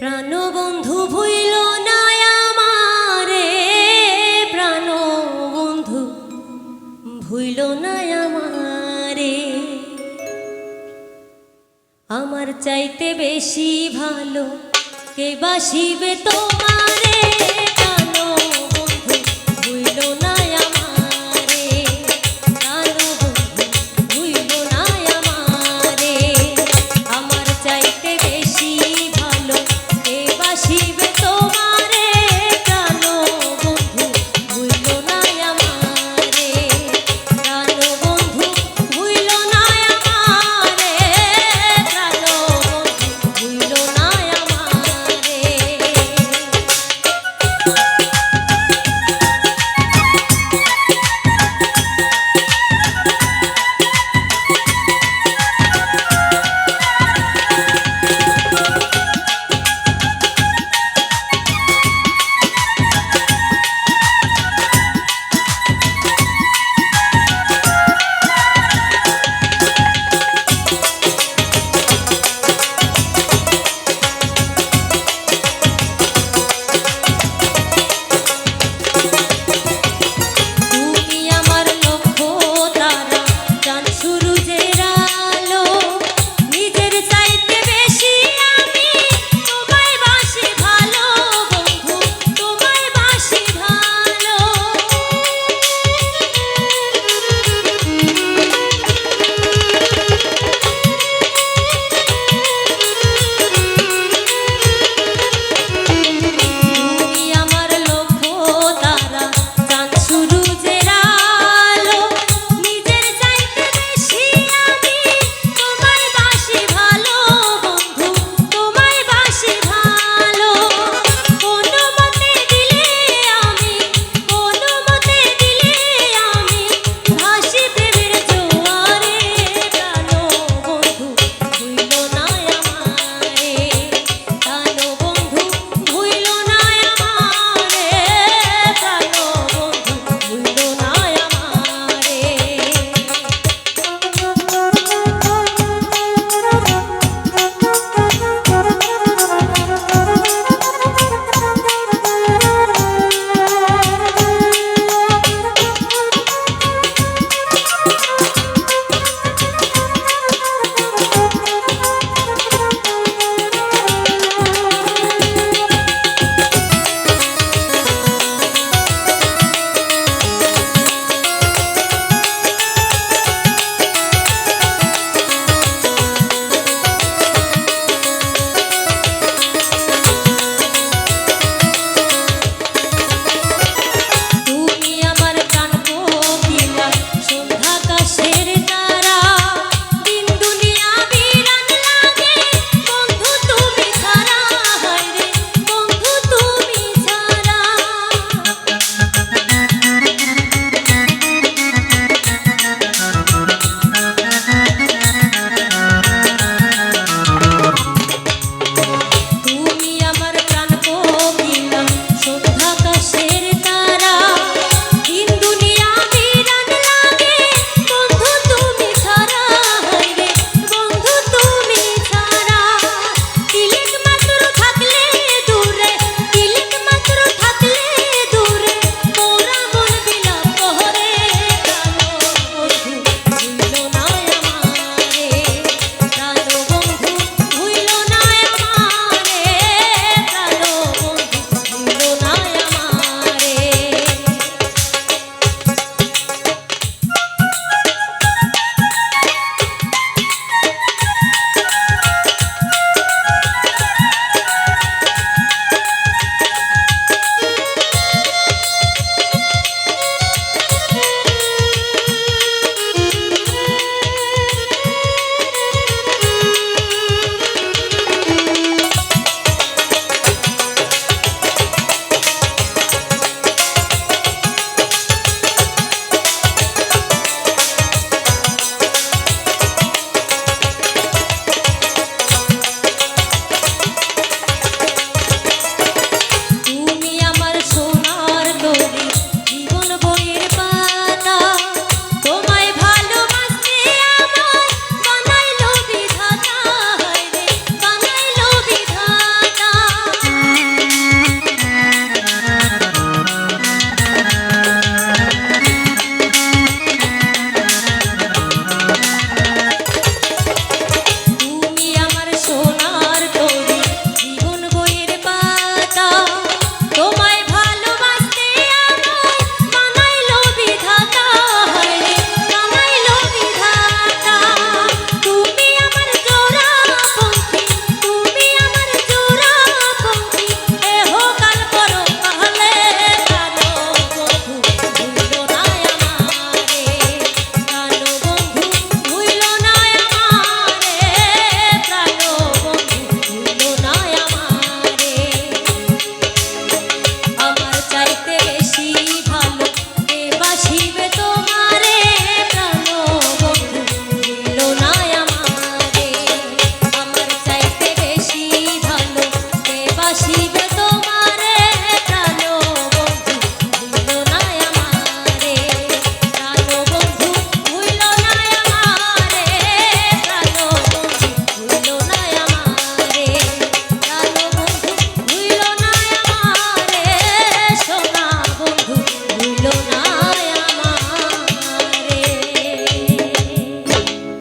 প্রাণবন্ধু ভুইল না আমারে, প্রাণবন্ধু ভুইল না আমারে। আমার চাইতে বেশি ভালো কে বাসিবে তোমারে?